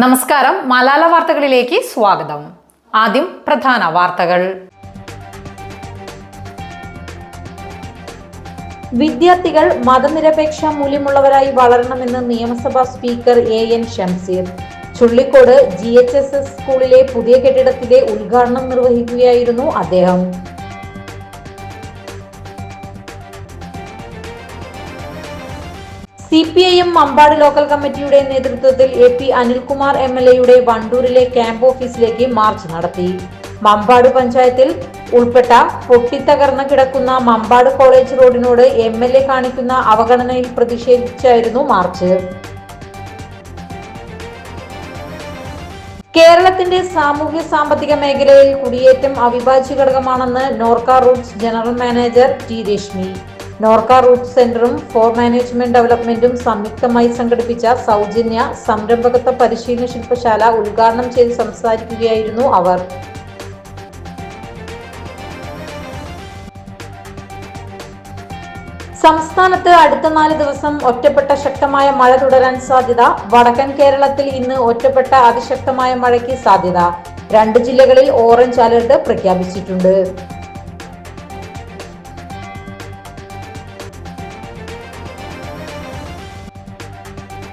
നമസ്കാരം. മലാല വാർത്തകളിലേക്ക് സ്വാഗതം. ആദ്യം പ്രധാന വാർത്തകൾ. വിദ്യാർത്ഥികൾ മതനിരപേക്ഷ മൂല്യമുള്ളവരായി വളരണമെന്ന് നിയമസഭാ speaker A N Shamseer Chullikode G H S S സ്കൂളിലെ പുതിയ കെട്ടിടത്തിലെ ഉദ്ഘാടനം നിർവഹിക്കുകയായിരുന്നു അദ്ദേഹം. സി മമ്പാട് ലോക്കൽ കമ്മിറ്റിയുടെ നേതൃത്വത്തിൽ A P Anilkumar M L എയുടെ വണ്ടൂരിലെ ക്യാമ്പ് ഓഫീസിലേക്ക് മാർച്ച് നടത്തി. മമ്പാട് പഞ്ചായത്തിൽ ഉൾപ്പെട്ട പൊട്ടിത്തകർന്ന് കിടക്കുന്ന മമ്പാട് കോളേജ് റോഡിനോട് എം എൽ എ കാണിക്കുന്ന അവഗണനയിൽ പ്രതിഷേധിച്ചായിരുന്നു മാർച്ച്. കേരളത്തിന്റെ സാമൂഹ്യ സാമ്പത്തിക മേഖലയിൽ കുടിയേറ്റം അവിഭാജ്യ ഘടകമാണെന്ന് NORKA roots general manager T Reshmi. NORKA root സെന്ററും ഫോർ മാനേജ്മെന്റ് ഡെവലപ്മെന്റും സംയുക്തമായി സംഘടിപ്പിച്ച സൗജന്യ സംരംഭകത്വ പരിശീലന ശില്പശാല ഉദ്ഘാടനം ചെയ്ത് സംസാരിക്കുകയായിരുന്നു അവർ. സംസ്ഥാനത്ത് അടുത്ത നാല് ദിവസം ഒറ്റപ്പെട്ട ശക്തമായ മഴ തുടരാൻ സാധ്യത വടക്കൻ കേരളത്തിൽ ഇന്ന് ഒറ്റപ്പെട്ട അതിശക്തമായ മഴയ്ക്ക് സാധ്യത. രണ്ട് ജില്ലകളിൽ ഓറഞ്ച് അലർട്ട് പ്രഖ്യാപിച്ചിട്ടുണ്ട്.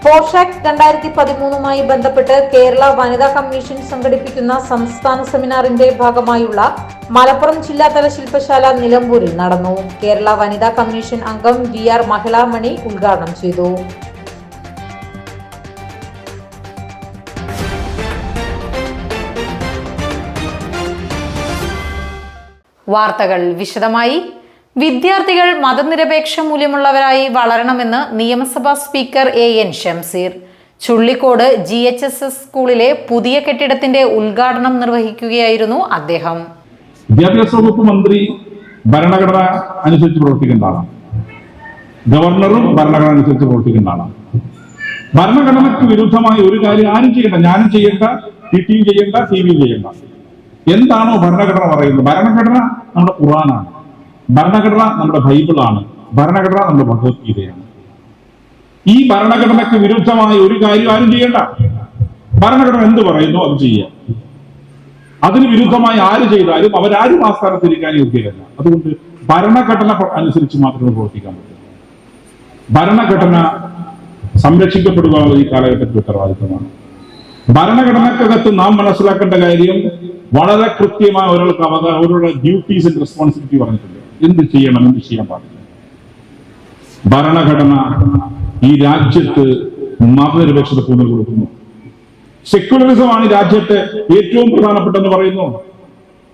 പോഷാക് രണ്ടായിരത്തി പതിമൂന്നുമായി ബന്ധപ്പെട്ട് കേരള വനിതാ കമ്മീഷൻ സംഘടിപ്പിക്കുന്ന സംസ്ഥാന സെമിനാറിന്റെ ഭാഗമായുള്ള മലപ്പുറം ജില്ലാതല ശില്പശാല നിലമ്പൂരിൽ നടന്നു. കേരള വനിതാ കമ്മീഷൻ അംഗം വി ആർ മഹിളാമണി ഉദ്ഘാടനം ചെയ്തു. വാർത്തകൾ വിശദമായി. വിദ്യാർത്ഥികൾ മതനിരപേക്ഷ മൂല്യമുള്ളവരായി വളരണമെന്ന് നിയമസഭാ speaker A N Shamseer Chullikode G H S S സ്കൂളിലെ പുതിയ കെട്ടിടത്തിന്റെ ഉദ്ഘാടനം നിർവഹിക്കുകയായിരുന്നു അദ്ദേഹം. വിദ്യാഭ്യാസ വകുപ്പ് മന്ത്രി ഭരണഘടന അനുസരിച്ച് പ്രവർത്തിക്കേണ്ട ആളാണ് ഗവർണറും ഭരണഘടന അനുസരിച്ച് പ്രവർത്തിക്കേണ്ട ആളാണ് ഭരണഘടനയ്ക്ക് വിരുദ്ധമായ ഒരു കാര്യം ആരും ചെയ്യണ്ട. ഞാനും ചെയ്യേണ്ട ടി ചെയ്യണ്ട ടി വി ചെയ്യണ്ട. എന്താണോ ഭരണഘടന പറയുന്നത്. ഭരണഘടന നമ്മുടെ ഖുറാനാണ് ഭരണഘടന നമ്മുടെ ബൈബിളാണ്. ഭരണഘടന നമ്മുടെ ഭഗവത്ഗീതയാണ്. ഈ ഭരണഘടനയ്ക്ക് വിരുദ്ധമായ ഒരു കാര്യം ആരും ചെയ്യണ്ട. ഭരണഘടന എന്ത് പറയുന്നു അത് ചെയ്യാം അതിന് വിരുദ്ധമായി ആര് ചെയ്താലും അവരാരും ആ സ്ഥാനത്തിരിക്കാൻ യോഗ്യരല്ല. അതുകൊണ്ട് ഭരണഘടന അനുസരിച്ച് മാത്രമേ പ്രവർത്തിക്കാൻ പറ്റൂ. ഭരണഘടന സംരക്ഷിക്കപ്പെടുക ഈ കാലഘട്ടത്തിൽ ഉത്തരവാദിത്തമാണ്. ഭരണഘടനക്കകത്ത് നാം മനസ്സിലാക്കേണ്ട കാര്യം വളരെ കൃത്യമായ ഒരാൾക്ക് അവതാ അവരുടെ ഡ്യൂട്ടീസ് ആൻഡ് റെസ്പോൺസിബിലിറ്റി പറഞ്ഞിട്ടുണ്ട്. എന്ത് ചെയ്യണം എന്ത് ചെയ്യാൻ പാടില്ല ഭരണഘടന ഈ രാജ്യത്ത് മതനിരപേക്ഷത പൂർണ കൊടുക്കുന്നു. സെക്യുലറിസമാണ് രാജ്യത്തെ ഏറ്റവും പ്രധാനപ്പെട്ടെന്ന് പറയുന്നു.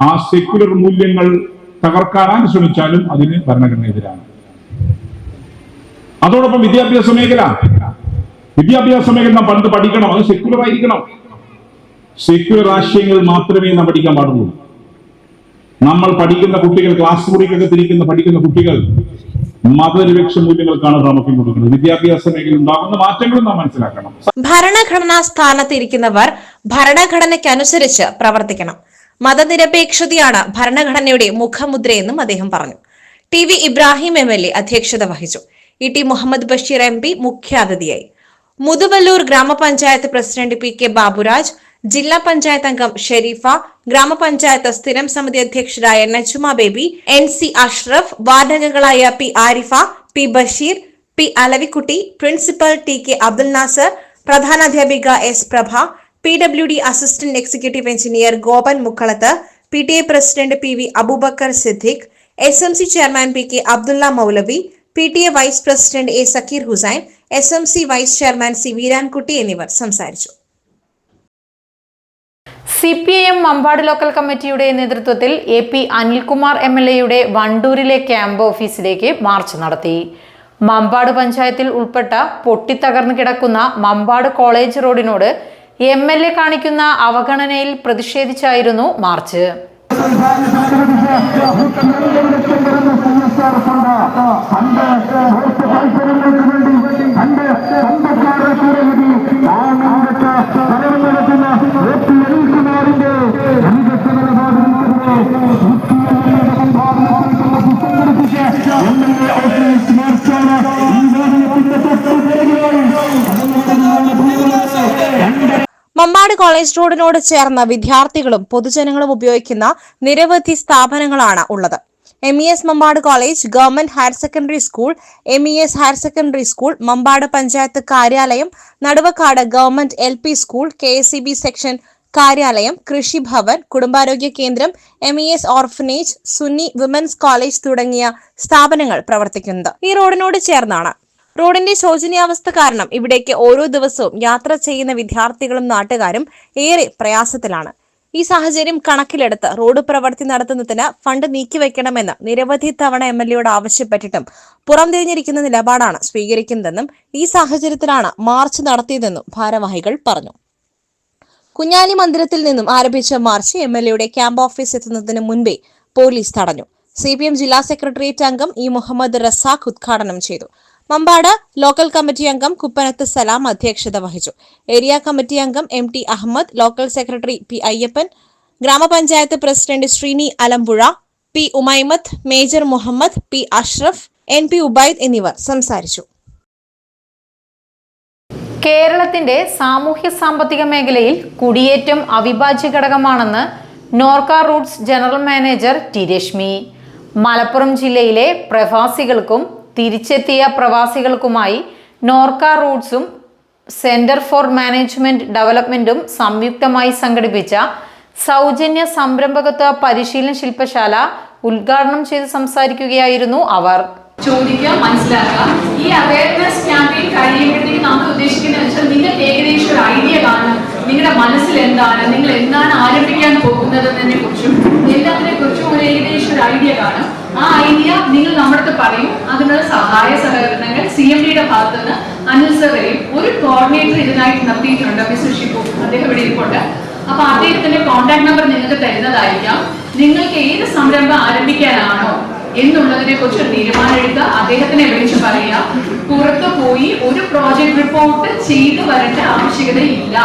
ആ സെക്യുലർ മൂല്യങ്ങൾ തകർക്കാനാൻ ശ്രമിച്ചാലും അതിന് ഭരണഘടന എതിരാണ് അതോടൊപ്പം വിദ്യാഭ്യാസ മേഖല. വിദ്യാഭ്യാസ മേഖല നാം പണ്ട് പഠിക്കണം. അത് സെക്യുലർ ആയിരിക്കണം. സെക്യുലർ ആശയങ്ങൾ മാത്രമേ നാം പഠിക്കാൻ പാടുള്ളൂ. നമ്മൾ പഠിക്കുന്ന കുട്ടികൾ ക്ലാസ് മുറിക്കകത്ത് പഠിക്കുന്ന കുട്ടികൾ മതനിരപേക്ഷ മൂല്യങ്ങൾക്കാണ് പ്രാമുഖ്യം കൊടുക്കുന്നത്. വിദ്യാഭ്യാസ മേഖലയിൽ ഉണ്ടാകുന്ന മാറ്റങ്ങളും നാം മനസ്സിലാക്കണം. ഭരണഘടനാ സ്ഥാനത്തിരിക്കുന്നവർ ഭരണഘടനയ്ക്കനുസരിച്ച് പ്രവർത്തിക്കണം. മതനിരപേക്ഷതയാണ് ഭരണഘടനയുടെ മുഖമുദ്രയെന്നും അദ്ദേഹം പറഞ്ഞു. T V Ibrahim M L A അധ്യക്ഷത വഹിച്ചു. E T Muhammad Basheer M P മുഖ്യാതിഥിയായി. മുതുവല്ലൂർ ഗ്രാമപഞ്ചായത്ത് പ്രസിഡന്റ് പി കെ ബാബുരാജ് ജില്ലാ പഞ്ചായത്ത് അംഗം ഷെരീഫ ഗ്രാമപഞ്ചായത്ത് സ്ഥിരം സമിതി അധ്യക്ഷരായ Najuma Baby N C Ashraf വാർഡംഗങ്ങളായ P Arifa P Basheer P Alavikutty principal T K Abdul Nasar പ്രധാനാധ്യാപിക S Prabha P W D assistant executive engineer Gopan Mukkalath P T A president P V Abubakar Siddique S M C chairman P K Abdulla Moulavi P T A vice president A Zakir Hussain S M C vice chairman C Veerankutty എന്നിവർ സംസാരിച്ചു. C P I M Mampad local കമ്മിറ്റിയുടെ നേതൃത്വത്തിൽ A P Anilkumar M L എയുടെ വണ്ടൂരിലെ camp ഓഫീസിലേക്ക് March നടത്തി. മമ്പാട് പഞ്ചായത്തിൽ ഉൾപ്പെട്ട പൊട്ടിത്തകർന്നു കിടക്കുന്ന മമ്പാട് കോളേജ് റോഡിനോട് എം എൽ എ കാണിക്കുന്ന അവഗണനയിൽ പ്രതിഷേധിച്ചായിരുന്നു മാർച്ച്. കോളേജ് റോഡിനോട് ചേർന്ന വിദ്യാർത്ഥികളും പൊതുജനങ്ങളും ഉപയോഗിക്കുന്ന നിരവധി സ്ഥാപനങ്ങളാണ് ഉള്ളത്. M E S Mampad college government higher secondary school M E S higher secondary school Mampad panchayat കാര്യാലയം Naduvakkad government L P school K S C B section കാര്യാലയം കൃഷിഭവൻ കുടുംബാരോഗ്യ കേന്ദ്രം M E S orphanage Sunni women's college തുടങ്ങിയ സ്ഥാപനങ്ങൾ പ്രവർത്തിക്കുന്നത്. ഈ റോഡിനോട് ചേർന്നാണ് റോഡിന്റെ ശോചനീയാവസ്ഥ കാരണം ഇവിടേക്ക് ഓരോ ദിവസവും യാത്ര ചെയ്യുന്ന വിദ്യാർത്ഥികളും നാട്ടുകാരും ഏറെ പ്രയാസത്തിലാണ്. ഈ സാഹചര്യം കണക്കിലെടുത്ത് റോഡ് പ്രവൃത്തി നടത്തുന്നതിന് ഫണ്ട് നീക്കിവെക്കണമെന്ന് നിരവധി തവണ എം എൽ എയോട് ആവശ്യപ്പെട്ടിട്ടും പുറംതിരിഞ്ഞിരിക്കുന്ന നിലപാടാണ് സ്വീകരിക്കുന്നതെന്നും ഈ സാഹചര്യത്തിലാണ് മാർച്ച് നടത്തിയതെന്നും ഭാരവാഹികൾ പറഞ്ഞു. കുഞ്ഞാലി മന്ദിരത്തിൽ നിന്നും ആരംഭിച്ച മാർച്ച് എം എൽ എയുടെ ക്യാമ്പ് ഓഫീസ് എത്തുന്നതിന് മുൻപേ പോലീസ് തടഞ്ഞു. സി പി എം ജില്ലാ സെക്രട്ടേറിയറ്റ് അംഗം ഇ മുഹമ്മദ് റസാഖ് ഉദ്ഘാടനം ചെയ്തു. മമ്പാട് ലോക്കൽ കമ്മിറ്റി അംഗം കുപ്പനത്ത് സലാം അധ്യക്ഷത വഹിച്ചു. ഏരിയ കമ്മിറ്റി അംഗം M T Ahammed local secretary P Ayyappan grama panchayat president Sreeni Alampuzha P Umaimath major Muhammad P Ashraf N P Ubaid എന്നിവർ സംസാരിച്ചു. കേരളത്തിന്റെ സാമൂഹ്യ സാമ്പത്തിക മേഖലയിൽ കുടിയേറ്റം അവിഭാജ്യ ഘടകമാണെന്ന് NORKA roots general manager T Reshmi. Malappuram ജില്ലയിലെ പ്രവാസികൾക്കും തിരിച്ചെത്തിയ പ്രവാസികൾക്കുമായി നോർക്ക റൂട്ട്സും സെന്റർ ഫോർ മാനേജ്മെന്റ് ഡെവലപ്മെന്റും സംയുക്തമായി സംഘടിപ്പിച്ച സൗജന്യ സംരംഭകത്വ പരിശീലന ശില്പശാല ഉദ്ഘാടനം ചെയ്ത് സംസാരിക്കുകയായിരുന്നു അവർ. ചോദിക്കുക മനസ്സിലാക്കുക. ഈ അവയർനെസ് ക്യാമ്പയിൻ കഴിയുമ്പോഴത്തേക്ക് നമ്മൾ ഉദ്ദേശിക്കുന്നത് വെച്ചാൽ നിങ്ങൾക്ക് ഏകദേശം ഒരു ഐഡിയ കാണും. നിങ്ങളുടെ മനസ്സിൽ എന്താണ്? നിങ്ങൾ എന്താണ് ആരംഭിക്കാൻ പോകുന്നത് എന്നതിനെ കുറിച്ചും എല്ലാത്തിനെ കുറിച്ചും ഒരു ഏകദേശം ഒരു ഐഡിയ കാണും. ആ ഐഡിയ നിങ്ങൾ നമ്മുടെ പറയും. അതിനുള്ള സഹായ സഹകരണങ്ങൾ സി എം ഡിയുടെ ഭാഗത്തു നിന്ന് അനിൽ ഒരു കോർഡിനേറ്റർ ഇതിനായിട്ട് നിർത്തിയിട്ടുണ്ട്. മിസ് ഷിപ്പു അദ്ദേഹം ഇവിടെ ഇരിപ്പുണ്ട്. അപ്പൊ അദ്ദേഹത്തിന്റെ കോൺടാക്ട് നമ്പർ നിങ്ങൾക്ക് തരുന്നതായിരിക്കാം. നിങ്ങൾക്ക് ഏത് സംരംഭം ആരംഭിക്കാനാണോ എന്നുള്ളതിനെ കുറിച്ച് ഒരു തീരുമാനം എടുക്കുക. അദ്ദേഹത്തിനെ വിളിച്ച് പറയുക. പുറത്തു പോയി ഒരു പ്രോജക്ട് റിപ്പോർട്ട് ചെയ്തു വരേണ്ട ആവശ്യകതയില്ല.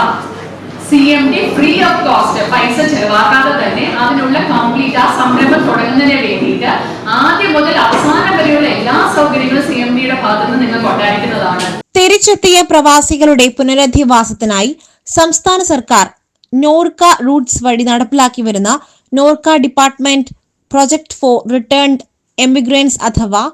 C M D free of cost പൈസ ചെലവാക്കാതെ തന്നെ അതിനുള്ള കംപ്ലീറ്റ് ആ സംരംഭം തുടങ്ങുന്നതിന് വേണ്ടിയിട്ട് ആദ്യം മുതൽ അവസാനം വരെയുള്ള എല്ലാ സൗകര്യങ്ങളും സി എം ഡിയുടെ ഭാഗത്തുനിന്ന് നിന്ന് നിങ്ങൾക്ക് ഉണ്ടായിരിക്കുന്നതാണ് തിരിച്ചെത്തിയ പ്രവാസികളുടെ പുനരധിവാസത്തിനായി സംസ്ഥാന സർക്കാർ നോർക്ക റൂട്ട്സ് വഴി നടപ്പിലാക്കി വരുന്ന NORKA department project for returned emigrants അഥവാ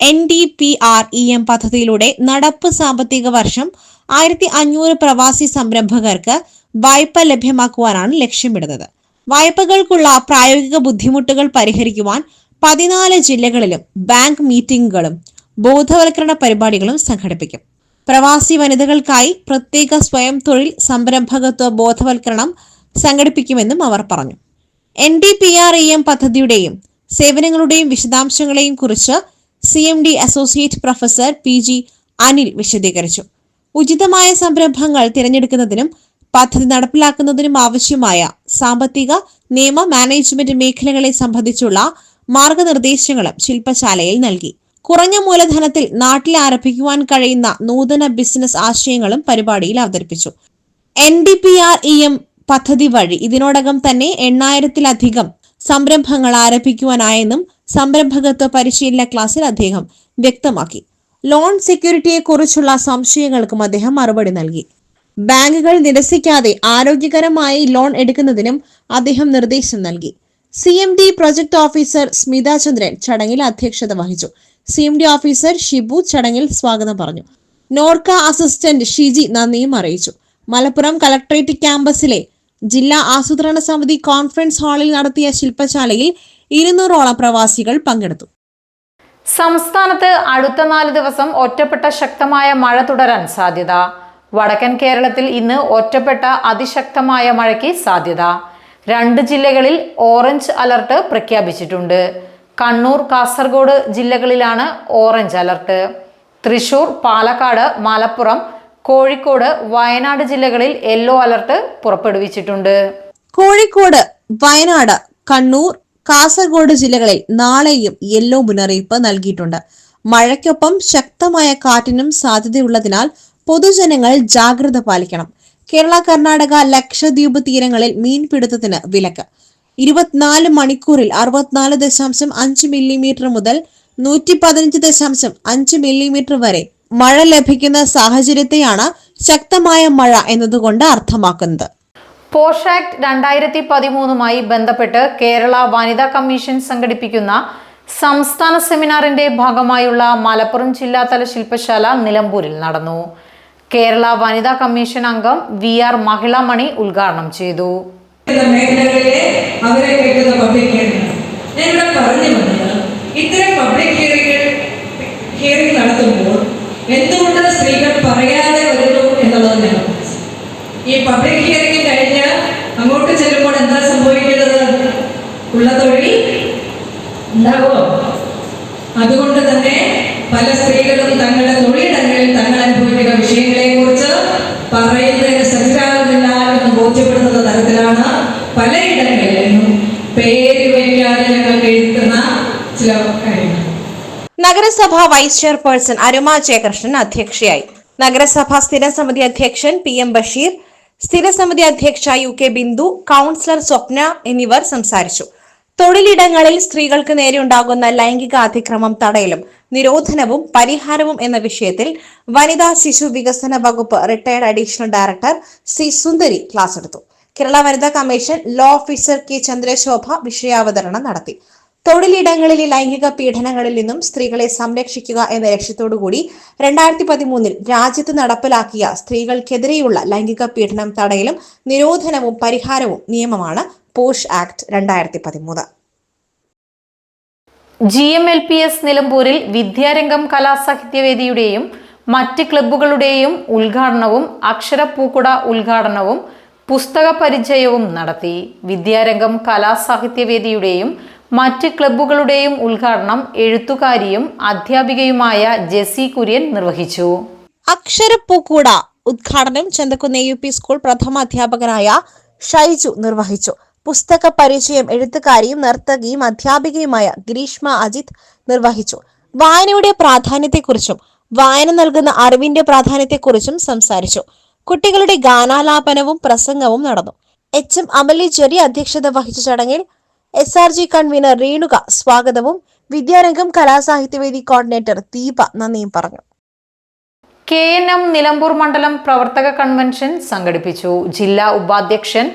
N D P R E M പദ്ധതിയിലൂടെ നടപ്പ് സാമ്പത്തിക വർഷം ആയിരത്തി അഞ്ഞൂറ് പ്രവാസി സംരംഭകർക്ക് വായ്പ ലഭ്യമാക്കുവാനാണ് ലക്ഷ്യമിടുന്നത്. വായ്പകൾക്കുള്ള പ്രായോഗിക ബുദ്ധിമുട്ടുകൾ പരിഹരിക്കുവാൻ പതിനാല് ജില്ലകളിലും ബാങ്ക് മീറ്റിംഗുകളും ബോധവൽക്കരണ പരിപാടികളും സംഘടിപ്പിക്കും. പ്രവാസി വനിതകൾക്കായി പ്രത്യേക സ്വയം തൊഴിൽ സംരംഭകത്വ ബോധവൽക്കരണം സംഘടിപ്പിക്കുമെന്നും അവർ പറഞ്ഞു. N D P R E M പദ്ധതിയുടെയും സേവനങ്ങളുടെയും വിശദാംശങ്ങളെയും കുറിച്ച് C M D associate professor P G Anil വിശദീകരിച്ചു. ഉചിതമായ സംരംഭങ്ങൾ തിരഞ്ഞെടുക്കുന്നതിനും പദ്ധതി നടപ്പിലാക്കുന്നതിനും ആവശ്യമായ സാമ്പത്തിക നിയമ മാനേജ്മെന്റ് മേഖലകളെ സംബന്ധിച്ചുള്ള മാർഗനിർദ്ദേശങ്ങളും ശില്പശാലയിൽ നൽകി. കുറഞ്ഞ മൂലധനത്തിൽ നാട്ടിൽ ആരംഭിക്കുവാൻ കഴിയുന്ന നൂതന ബിസിനസ് ആശയങ്ങളും പരിപാടിയിൽ അവതരിപ്പിച്ചു. N D P R E M പദ്ധതി വഴി ഇതിനോടകം തന്നെ എണ്ണായിരത്തിലധികം സംരംഭങ്ങൾ ആരംഭിക്കുവാനായെന്നും സംരംഭകത്വ പരിശീലന ക്ലാസ്സിൽ അദ്ദേഹം വ്യക്തമാക്കി. ലോൺ സെക്യൂരിറ്റിയെക്കുറിച്ചുള്ള സംശയങ്ങൾക്കും അദ്ദേഹം മറുപടി നൽകി. ബാങ്കുകൾ നിരസിക്കാതെ ആരോഗ്യകരമായി ലോൺ എടുക്കുന്നതിനും അദ്ദേഹം നിർദ്ദേശം നൽകി. C M D project officer Smitha Chandran ചടങ്ങിൽ അധ്യക്ഷത വഹിച്ചു. C M D officer Shibu ചടങ്ങിൽ സ്വാഗതം പറഞ്ഞു. നോർക്ക അസിസ്റ്റന്റ് ഷിജി നന്ദിയും അറിയിച്ചു. മലപ്പുറം കളക്ടറേറ്റ് ക്യാമ്പസിലെ ജില്ലാ ആസൂത്രണ സമിതി കോൺഫറൻസ് ഹാളിൽ നടത്തിയ ശില്പശാലയിൽ ഇരുന്നൂറോളം പ്രവാസികൾ പങ്കെടുത്തു. സംസ്ഥാനത്ത് അടുത്ത നാല് ദിവസം ഒറ്റപ്പെട്ട ശക്തമായ മഴ തുടരാൻ സാധ്യത. വടക്കൻ കേരളത്തിൽ ഇന്ന് ഒറ്റപ്പെട്ട അതിശക്തമായ മഴയ്ക്ക് സാധ്യത. രണ്ട് ജില്ലകളിൽ ഓറഞ്ച് അലർട്ട് പ്രഖ്യാപിച്ചിട്ടുണ്ട്. കണ്ണൂർ കാസർഗോഡ് ജില്ലകളിലാണ് ഓറഞ്ച് അലർട്ട്. തൃശൂർ പാലക്കാട് മലപ്പുറം കോഴിക്കോട് വയനാട് ജില്ലകളിൽ യെല്ലോ അലർട്ട് പുറപ്പെടുവിച്ചിട്ടുണ്ട്. കോഴിക്കോട് വയനാട് കണ്ണൂർ കാസർഗോഡ് ജില്ലകളിൽ നാളെയും യെല്ലോ മുന്നറിയിപ്പ് നൽകിയിട്ടുണ്ട്. മഴയ്ക്കൊപ്പം ശക്തമായ കാറ്റിനും സാധ്യതയുള്ളതിനാൽ പൊതുജനങ്ങൾ ജാഗ്രത പാലിക്കണം. കേരള കർണാടക ലക്ഷദ്വീപ് തീരങ്ങളിൽ മീൻപിടുത്തത്തിന് വിലക്ക്. ഇരുപത്തിനാല് മണിക്കൂറിൽ അറുപത്തിനാല് ദശാംശം അഞ്ച് മില്ലിമീറ്റർ മുതൽ നൂറ്റി പതിനഞ്ച് ദശാംശം അഞ്ച് മില്ലിമീറ്റർ വരെ മഴ ലഭിക്കുന്ന സാഹചര്യത്തെയാണ് ശക്തമായ മഴ എന്നതുകൊണ്ട് അർത്ഥമാക്കുന്നത്. പോഷാക്ട് രണ്ടായിരത്തി പതിമൂന്നുമായി ബന്ധപ്പെട്ട് കേരള വനിതാ കമ്മീഷൻ സംഘടിപ്പിക്കുന്ന സംസ്ഥാന സെമിനാറിന്റെ ഭാഗമായുള്ള മലപ്പുറം ജില്ലാതല ശില്പശാല നിലമ്പൂരിൽ നടന്നു. കേരള വനിതാ കമ്മീഷൻ അംഗം വി ആർ മഹിളാമണി ഉദ്ഘാടനം ചെയ്തു. പബ്ലിക് ഹിയറിംഗ് ഹിയറിംഗ് സ്ത്രീകൾ പറയാതെ ഈ പബ്ലിക് ഹിയറിംഗ് കഴിഞ്ഞ് അങ്ങോട്ട് ചെല്ലുമ്പോൾ എന്താ സംഭവിക്കുന്നത് ഉള്ള തൊഴിൽ ഉണ്ടാകുമോ അതുകൊണ്ട് തന്നെ പല സ്ത്രീകളും തങ്ങളുടെ തൊഴിലിടങ്ങളിൽ തങ്ങൾ അനുഭവിക്കുന്ന വിഷയങ്ങളെ കുറിച്ച് പറയുന്നതിന് സജ്ജരാകുന്നില്ല എന്ന് ബോധ്യപ്പെടുത്തുന്ന തരത്തിലാണ് പലയിടങ്ങളിലും പേര് വയ്ക്കാതെ ഞങ്ങൾ എഴുതുന്ന ചില കാര്യങ്ങൾ. നഗരസഭ വൈസ് ചെയർപേഴ്സൺ അരുമ ജയകൃഷ്ണൻ അധ്യക്ഷയായി. നഗരസഭാ സ്ഥിരം സമിതി അധ്യക്ഷൻ പി എം ബഷീർ സ്ഥിര സമിതി അധ്യക്ഷ U K Bindu councillor Swapna എന്നിവർ സംസാരിച്ചു. തൊഴിലിടങ്ങളിൽ സ്ത്രീകൾക്ക് നേരെ ഉണ്ടാകുന്ന ലൈംഗിക അതിക്രമം തടയലും നിരോധനവും പരിഹാരവും എന്ന വിഷയത്തിൽ വനിതാ ശിശു വികസന വകുപ്പ് retired additional director C Sundari class എടുത്തു. കേരള വനിതാ commission law officer K Chandrashobha വിഷയാവതരണം നടത്തി. തൊഴിലിടങ്ങളിലെ ലൈംഗിക പീഡനങ്ങളിൽ നിന്നും സ്ത്രീകളെ സംരക്ഷിക്കുക എന്ന ലക്ഷ്യത്തോടുകൂടി രണ്ടായിരത്തി പതിമൂന്നിൽ രാജ്യത്ത് നടപ്പിലാക്കിയ സ്ത്രീകൾക്കെതിരെയുള്ള ലൈംഗിക പീഡനം തടയലും നിരോധനവും പരിഹാരവും നിയമമാണ് പോഷ് ആക്ട് രണ്ടായിരത്തി പതിമൂന്ന് G M L P S നിലമ്പൂരിൽ വിദ്യാരംഗം കലാസാഹിത്യവേദിയുടെയും മറ്റ് ക്ലബ്ബുകളുടെയും ഉദ്ഘാടനവും അക്ഷരപ്പൂക്കുട ഉദ്ഘാടനവും പുസ്തക പരിചയവും നടത്തി. വിദ്യാരംഗം കലാസാഹിത്യവേദിയുടെയും മറ്റ് ക്ലബ്ബുകളുടെയും ഉദ്ഘാടനം എഴുത്തുകാരിയും അധ്യാപികയുമായ ജെസി കുര്യൻ നിർവഹിച്ചു. അക്ഷരപ്പൂക്കൂട ഉദ്ഘാടനം ചന്തക്കുന്ന് യു പി സ്കൂൾ പ്രഥമ അധ്യാപകനായ ഷൈജു നിർവഹിച്ചു. പുസ്തക പരിചയം എഴുത്തുകാരിയും നർത്തകിയും അധ്യാപികയുമായ ഗ്രീഷ്മ അജിത് നിർവഹിച്ചു. വായനയുടെ പ്രാധാന്യത്തെക്കുറിച്ചും വായന നൽകുന്ന അറിവിന്റെ പ്രാധാന്യത്തെക്കുറിച്ചും സംസാരിച്ചു. കുട്ടികളുടെ ഗാനാലാപനവും പ്രസംഗവും നടന്നു. എച്ച്. എം. അമലി ജെറി അധ്യക്ഷത വഹിച്ച ചടങ്ങിൽ S R G convener Renuka സ്വാഗതവും. വിദ്യാരംഗം കലാസാഹിത്യവേദി കോർഡിനേറ്റർ ദീപ നന്ദിയും പറഞ്ഞു. കെ എൻ എം നിലമ്പൂർ മണ്ഡലം പ്രവർത്തക കൺവെൻഷൻ സംഘടിപ്പിച്ചു. ജില്ലാ ഉപാധ്യക്ഷൻ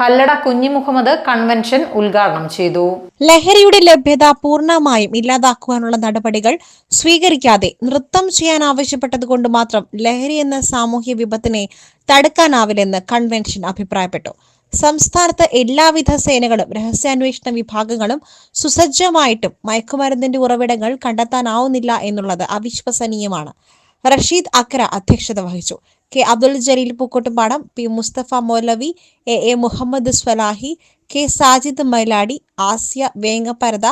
കല്ലട കുഞ്ഞിമുഹമ്മദ് കൺവെൻഷൻ ഉദ്ഘാടനം ചെയ്തു. ലഹരിയുടെ ലഭ്യത പൂർണമായും ഇല്ലാതാക്കുവാനുള്ള നടപടികൾ സ്വീകരിക്കാതെ നൃത്തം ചെയ്യാൻ ആവശ്യപ്പെട്ടതുകൊണ്ട് മാത്രം ലഹരി എന്ന സാമൂഹ്യ വിപത്തിനെ തടുക്കാനാവില്ലെന്ന് കൺവെൻഷൻ അഭിപ്രായപ്പെട്ടു. സംസ്ഥാനത്ത് എല്ലാവിധ സേനകളും രഹസ്യാന്വേഷണ വിഭാഗങ്ങളും സുസജ്ജമായിട്ടും മയക്കുമരുന്നിന്റെ ഉറവിടങ്ങൾ കണ്ടെത്താനാവുന്നില്ല എന്നുള്ളത് അവിശ്വസനീയമാണ്. റഷീദ് അക്ര അധ്യക്ഷത വഹിച്ചു. K. Abdul Jaleel Pookkottumpadam P. Musthafa Moulavi A. A. Muhammad Swalahi K. Sajid Mailadi Asiya Vengapparatha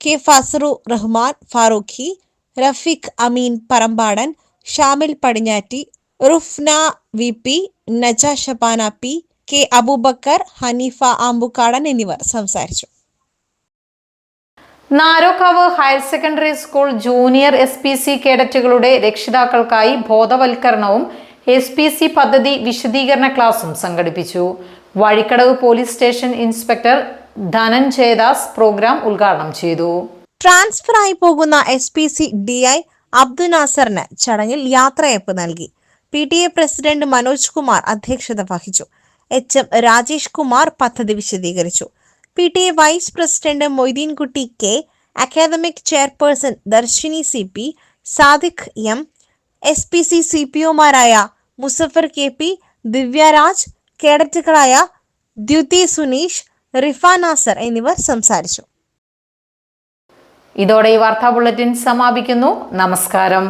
K. Fasaru Rahman Farooqi Rafeeq Ameen Parambadan Shamil Padinjatti Rufna V P Naja Shabana P K Abubakkar Haneefa Ambukkadan എന്നിവർ സംസാരിച്ചു. Narokkavu higher secondary school junior S P C കേഡറ്റുകളുടെ രക്ഷിതാക്കൾക്കായി ബോധവൽക്കരണവും S P C പദ്ധതി വിശദീകരണ ക്ലാസും സംഘടിപ്പിച്ചു. Vazhikkadavu police station inspector Dhananjayadas programme ഉദ്ഘാടനം ചെയ്തു. ട്രാൻസ്ഫർ ആയി പോകുന്ന S P C D I Abdul നാസറിന് ചടങ്ങിൽ യാത്രയപ്പ് നൽകി. P T A president Manoj Kumar അധ്യക്ഷത വഹിച്ചു. എച്ച് എം രാജേഷ് കുമാർ പദ്ധതി വിശദീകരിച്ചു. P T A vice president Moideenkutty K academic chairperson Darshini C P Sadiq M S P C C P ഒമാരായ Muzaffar K P Divyaraj കേഡറ്റുകളായ ദ്യുതി സുനീഷ് റിഫ നാസർ എന്നിവർ സംസാരിച്ചു. ഇതോടെ ഈ വാർത്താ ബുള്ളറ്റിൻ സമാപിക്കുന്നു. നമസ്കാരം.